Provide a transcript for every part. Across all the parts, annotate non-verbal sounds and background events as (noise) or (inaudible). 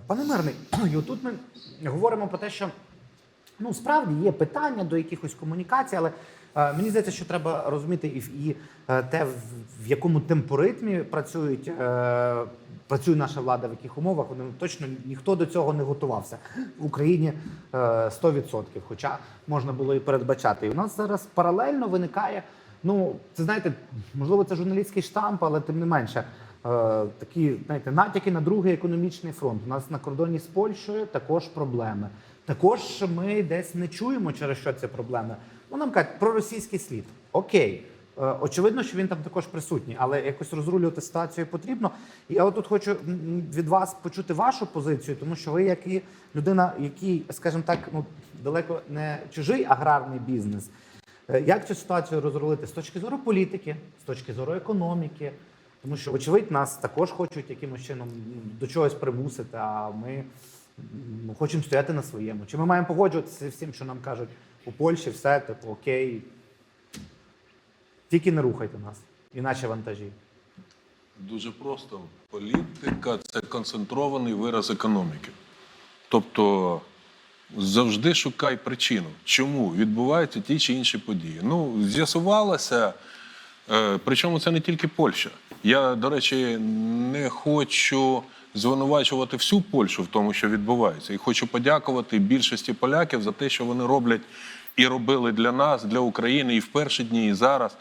Пане Мирний, (clears throat) і отут ми говоримо про те, що ну справді є питання до якихось комунікацій, але е, мені здається, що треба розуміти і, і е, те, в, в якому темпоритмі працюють. Е, Працює наша влада, в яких умовах вони точно ніхто до цього не готувався в Україні е, 100%, хоча можна було і передбачати. І у нас зараз паралельно виникає. Ну, це знаєте, можливо, це журналістський штамп, але тим не менше, такі знаєте, натяки на другий економічний фронт. У нас на кордоні з Польщею також проблеми. Також ми десь не чуємо, через що це проблеми. Ну, нам кажуть про російський слід. Окей. Е, Очевидно, що він там також присутній, але якось розрулювати ситуацію потрібно. Я тут хочу від вас почути вашу позицію, тому що ви, як і людина, який, скажімо так, ну далеко не чужий аграрний бізнес. Е, Як цю ситуацію розрулити з точки зору політики, з точки зору економіки? Тому що, очевидь, нас також хочуть якимось чином до чогось примусити, а ми ну, хочемо стояти на своєму. Чи ми маємо погоджуватися з всім, що нам кажуть у Польщі, все типу окей, тільки не рухайте нас, іначе вантажі. Дуже просто. Політика це концентрований вираз економіки. Тобто завжди шукай причину, чому відбуваються ті чи інші події. Ну, з'ясувалося, причому це не тільки Польща. Я, до речі, не хочу звинувачувати всю Польщу в тому, що відбувається. І хочу подякувати більшості поляків за те, що вони роблять і робили для нас, для України і в перші дні, і зараз.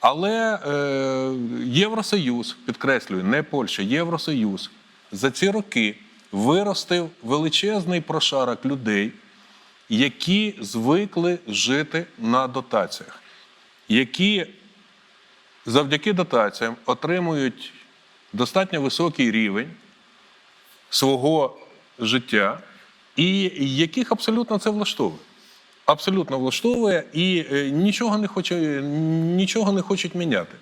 Але е, Євросоюз, підкреслюю, не Польща, Євросоюз за ці роки виростив величезний прошарок людей, які звикли жити на дотаціях, які завдяки дотаціям отримують достатньо високий рівень свого життя, і яких абсолютно це влаштовує. Абсолютно влаштовує і е, нічого не хоче, нічого не хочуть міняти.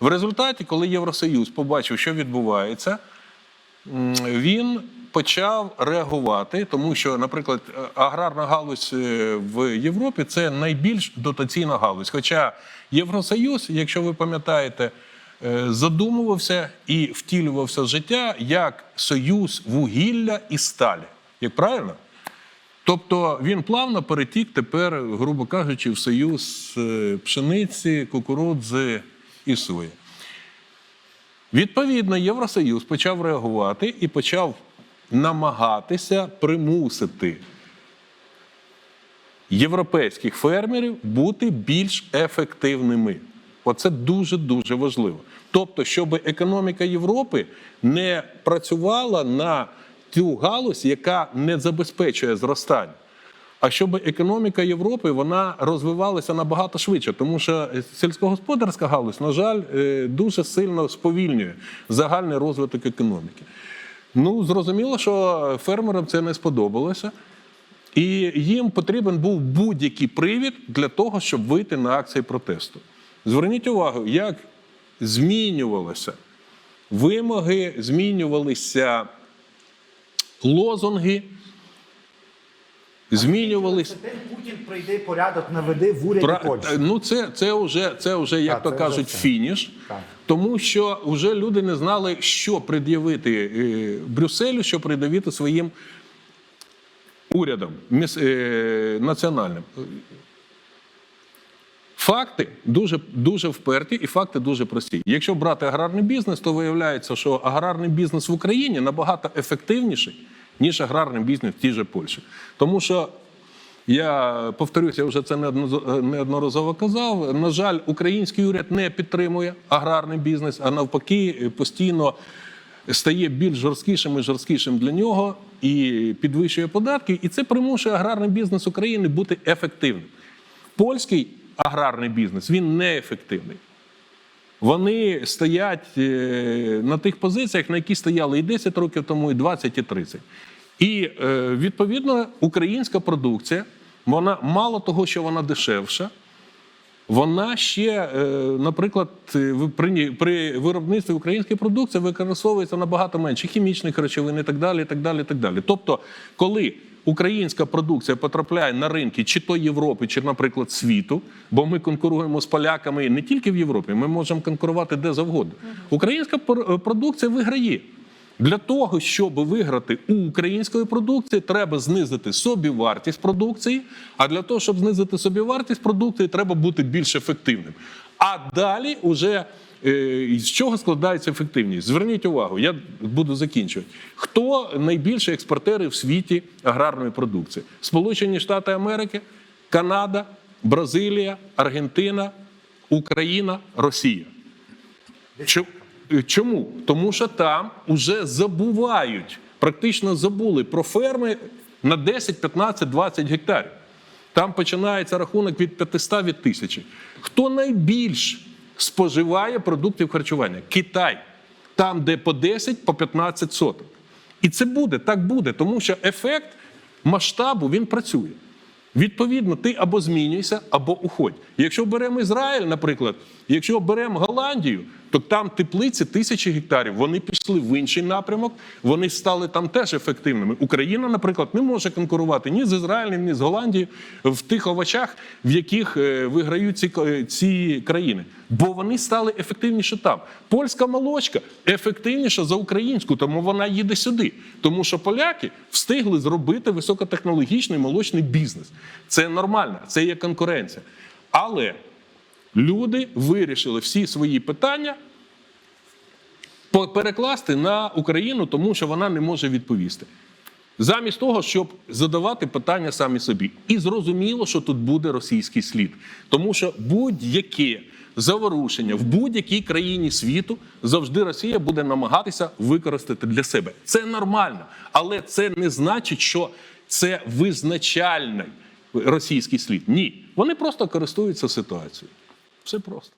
В результаті, коли Євросоюз побачив, що відбувається, він почав реагувати, тому що, наприклад, е, аграрна галузь е, в Європі це найбільш дотаційна галузь. Хоча Євросоюз, якщо ви пам'ятаєте, е, задумувався і втілювався в життя як союз вугілля і сталі. Як правильно? Тобто він плавно перетік тепер, грубо кажучи, в союз пшениці, кукурудзи і сої. Відповідно, Євросоюз почав реагувати і почав намагатися примусити європейських фермерів бути більш ефективними. Оце дуже дуже важливо. Тобто, щоб економіка Європи не працювала на ту галузь, яка не забезпечує зростання. А щоб економіка Європи вона розвивалася набагато швидше, тому що сільськогосподарська галузь, на жаль, е, дуже сильно сповільнює загальний розвиток економіки. Ну, зрозуміло, що фермерам це не сподобалося. І їм потрібен був будь-який привід для того, щоб вийти на акції протесту. Зверніть увагу, як змінювалися вимоги, змінювалися лозунги, змінювалися. Путін прийде порядок наведи в уряді Пра- Польщі. Ну, це, це вже, це вже, як Так, то вже кажуть, все. фініш. Так. Тому що вже люди не знали, що пред'явити е, Брюсселю, що пред'явити своїм урядам міс- е, національним. Факти дуже, дуже вперті і факти дуже прості. Якщо брати аграрний бізнес, то виявляється, що аграрний бізнес в Україні набагато ефективніший, ніж аграрний бізнес в тій же Польщі. Тому що я повторюся, я вже це неодноразово казав. На жаль, український уряд не підтримує аграрний бізнес, а навпаки, постійно стає більш жорсткішим і жорсткішим для нього і підвищує податки. І це примушує аграрний бізнес України бути ефективним. Польський аграрний бізнес він неефективний. Вони стоять е, на тих позиціях, на які стояли і 10 років тому, і 20, і 30. І е, відповідно українська продукція, вона мало того, що вона дешевша, вона ще, е, наприклад, е, при виробництві української продукції використовується набагато менше хімічних речовин і так далі. І так далі, і так далі. Тобто, коли українська продукція потрапляє на ринки чи то Європи, чи, наприклад, світу, бо ми конкуруємо з поляками не тільки в Європі, ми можемо конкурувати де завгодно. Українська продукція виграє. Для того, щоб виграти у української продукції, треба знизити собівартість продукції. А для того, щоб знизити собівартість продукції, треба бути більш ефективним. А далі уже е, з чого складається ефективність? Зверніть увагу, я буду закінчувати. Хто найбільші експортери в світі аграрної продукції? Сполучені Штати Америки, Канада, Бразилія, Аргентина, Україна, Росія. Чо- Чому? Тому що там вже забувають, практично забули про ферми на 10, 15, 20 гектарів. Там починається рахунок від 500 від тисячі. Хто найбільш споживає продуктів харчування? Китай. Там, де по 10, по 15 соток. І це буде, так буде, тому що ефект масштабу він працює. Відповідно, ти або змінюйся, або уходь. Якщо беремо Ізраїль, наприклад, якщо беремо Голландію, то там теплиці тисячі гектарів. Вони пішли в інший напрямок, вони стали там теж ефективними. Україна, наприклад, не може конкурувати ні з Ізраїлем, ні з Голландією в тих овочах, в яких е, виграють ці, ці країни. Бо вони стали ефективніше там. Польська молочка ефективніша за українську, тому вона їде сюди. Тому що поляки встигли зробити високотехнологічний молочний бізнес. Це нормально, це є конкуренція. Але люди вирішили всі свої питання перекласти на Україну, тому що вона не може відповісти. Замість того, щоб задавати питання самі собі. І зрозуміло, що тут буде російський слід. Тому що будь-яке заворушення в будь-якій країні світу завжди Росія буде намагатися використати для себе. Це нормально, але це не значить, що це визначальний російський слід. Ні. Вони просто користуються ситуацією. Все просто.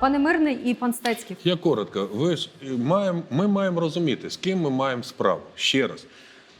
Пане Мирний і пан Стецьків. Я коротко. Ви ж е, маємо, ми маємо розуміти, з ким ми маємо справу. Ще раз.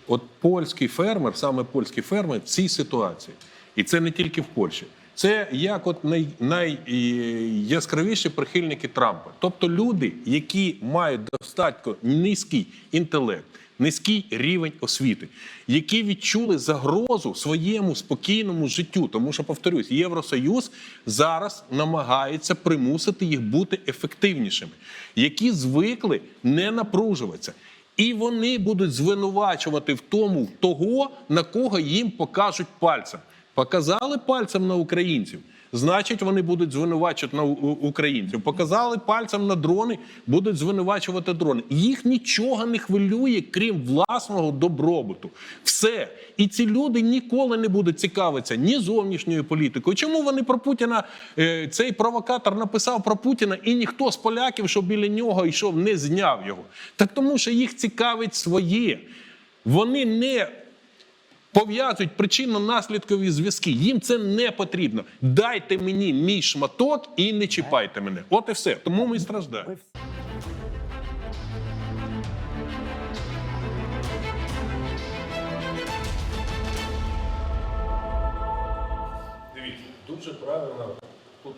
От польський фермер, саме польський фермер в цій ситуації, і це не тільки в Польщі. Це як от най, найяскравіші прихильники Трампа. Тобто люди, які мають достатньо низький інтелект, низький рівень освіти, які відчули загрозу своєму спокійному життю. Тому що, повторюсь, Євросоюз зараз намагається примусити їх бути ефективнішими, які звикли не напружуватися. І вони будуть звинувачувати в тому того, на кого їм покажуть пальцем. Показали пальцем на українців, значить, вони будуть звинувачувати на українців. Показали пальцем на дрони, будуть звинувачувати дрони. Їх нічого не хвилює, крім власного добробуту. Все. І ці люди ніколи не будуть цікавитися ні зовнішньою політикою. Чому вони про Путіна е, цей провокатор написав про Путіна, і ніхто з поляків, що біля нього йшов, не зняв його? Так тому, що їх цікавить своє. Вони не пов'язують причинно-наслідкові зв'язки. Їм це не потрібно. Дайте мені мій шматок і не чіпайте мене. От і все. Тому ми і страждаємо. Дивіться, дуже правильно тут.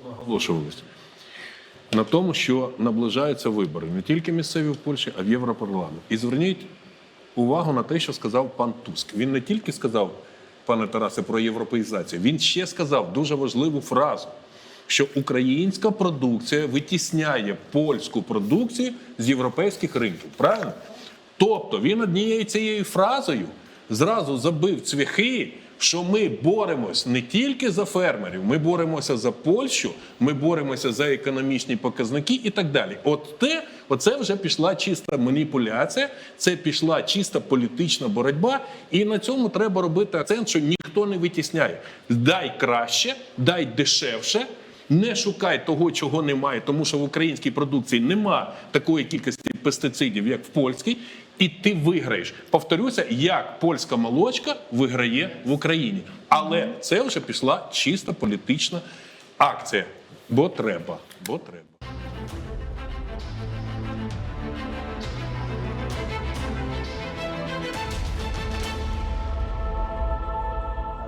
На тому, що наближаються вибори не тільки місцеві в Польщі, а в Європарламент. І зверніть увагу на те, що сказав пан Туск. Він не тільки сказав, пане Тарасе, про європеїзацію, він ще сказав дуже важливу фразу, що українська продукція витісняє польську продукцію з європейських ринків. Правильно? Тобто він однією цією фразою зразу забив цвяхи, що ми боремось не тільки за фермерів, ми боремося за Польщу, ми боремося за економічні показники і так далі. От те, оце вже пішла чиста маніпуляція, це пішла чиста політична боротьба, і на цьому треба робити акцент, що ніхто не витісняє. Дай краще, дай дешевше. Не шукай того, чого немає, тому що в українській продукції нема такої кількості пестицидів, як в польській, і ти виграєш. Повторюся, як польська молочка виграє в Україні. Але це вже пішла чисто політична акція. Бо треба, бо треба.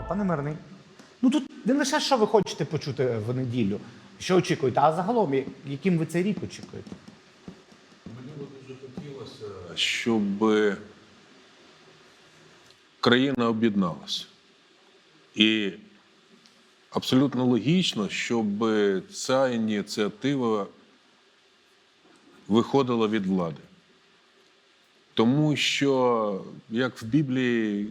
Пане Мирний, ну тут не лише що ви хочете почути в неділю, що очікуєте, а загалом, яким ви цей рік очікуєте? Мені би дуже хотілося, щоб країна об'єдналася. І абсолютно логічно, щоб ця ініціатива виходила від влади. Тому що, як в Біблії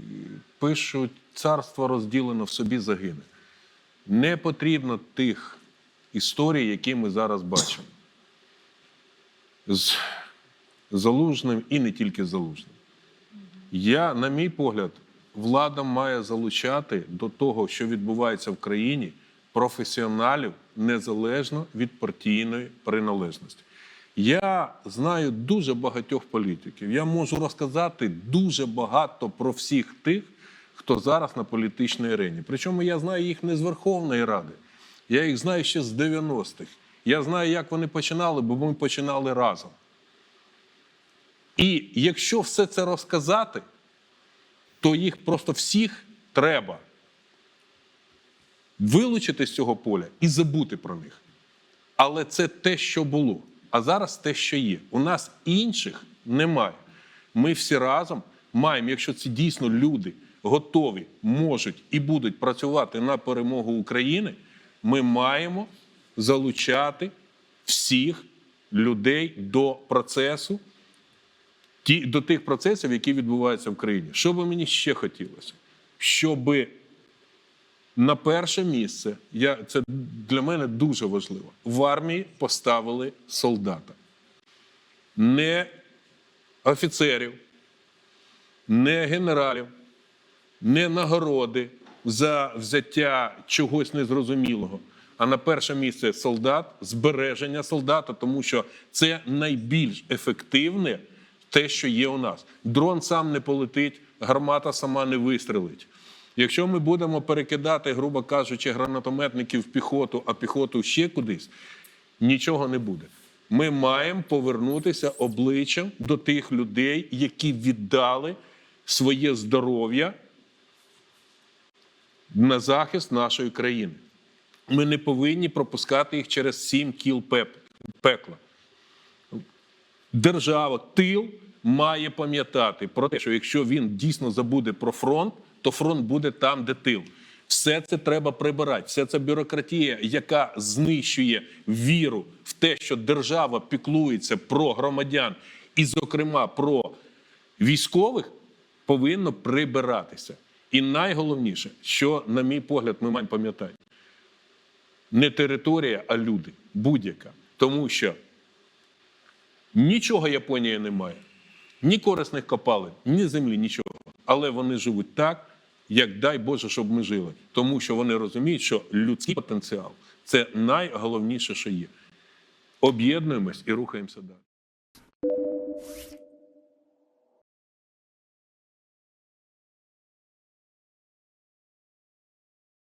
пишуть, царство розділено в собі загине. Не потрібно тих історій, які ми зараз бачимо. З залужним і не тільки залужним. Я, на мій погляд, влада має залучати до того, що відбувається в країні, професіоналів незалежно від партійної приналежності. Я знаю дуже багатьох політиків. Я можу розказати дуже багато про всіх тих, хто зараз на політичній арені. Причому я знаю їх не з Верховної Ради, я їх знаю ще з 90-х. Я знаю, як вони починали, бо ми починали разом. І якщо все це розказати, то їх просто всіх треба вилучити з цього поля і забути про них. Але це те, що було. А зараз те, що є. У нас інших немає. Ми всі разом маємо, якщо це дійсно люди готові, можуть і будуть працювати на перемогу України, ми маємо залучати всіх людей до процесу, ті, до тих процесів, які відбуваються в країні. Що би мені ще хотілося? Щоби на перше місце, я, це для мене дуже важливо. В армії поставили солдата. Не офіцерів, не генералів, не нагороди за взяття чогось незрозумілого. А на перше місце солдат, збереження солдата, тому що це найбільш ефективне те, що є у нас. Дрон сам не полетить, гармата сама не вистрелить. Якщо ми будемо перекидати, грубо кажучи, гранатометників в піхоту, а піхоту ще кудись, нічого не буде. Ми маємо повернутися обличчям до тих людей, які віддали своє здоров'я на захист нашої країни. Ми не повинні пропускати їх через сім кіл пекла. Держава, тил має пам'ятати про те, що якщо він дійсно забуде про фронт, то фронт буде там, де тил. Все це треба прибирати. Вся ця бюрократія, яка знищує віру в те, що держава піклується про громадян, і, зокрема, про військових, повинно прибиратися. І найголовніше, що, на мій погляд, ми маємо пам'ятати, не територія, а люди, будь-яка. Тому що Нічого Японія не має, ні корисних копалин, ні землі, нічого. Але вони живуть так, як дай Боже, щоб ми жили. Тому що вони розуміють, що людський потенціал це найголовніше, що є. Об'єднуємось і рухаємося далі.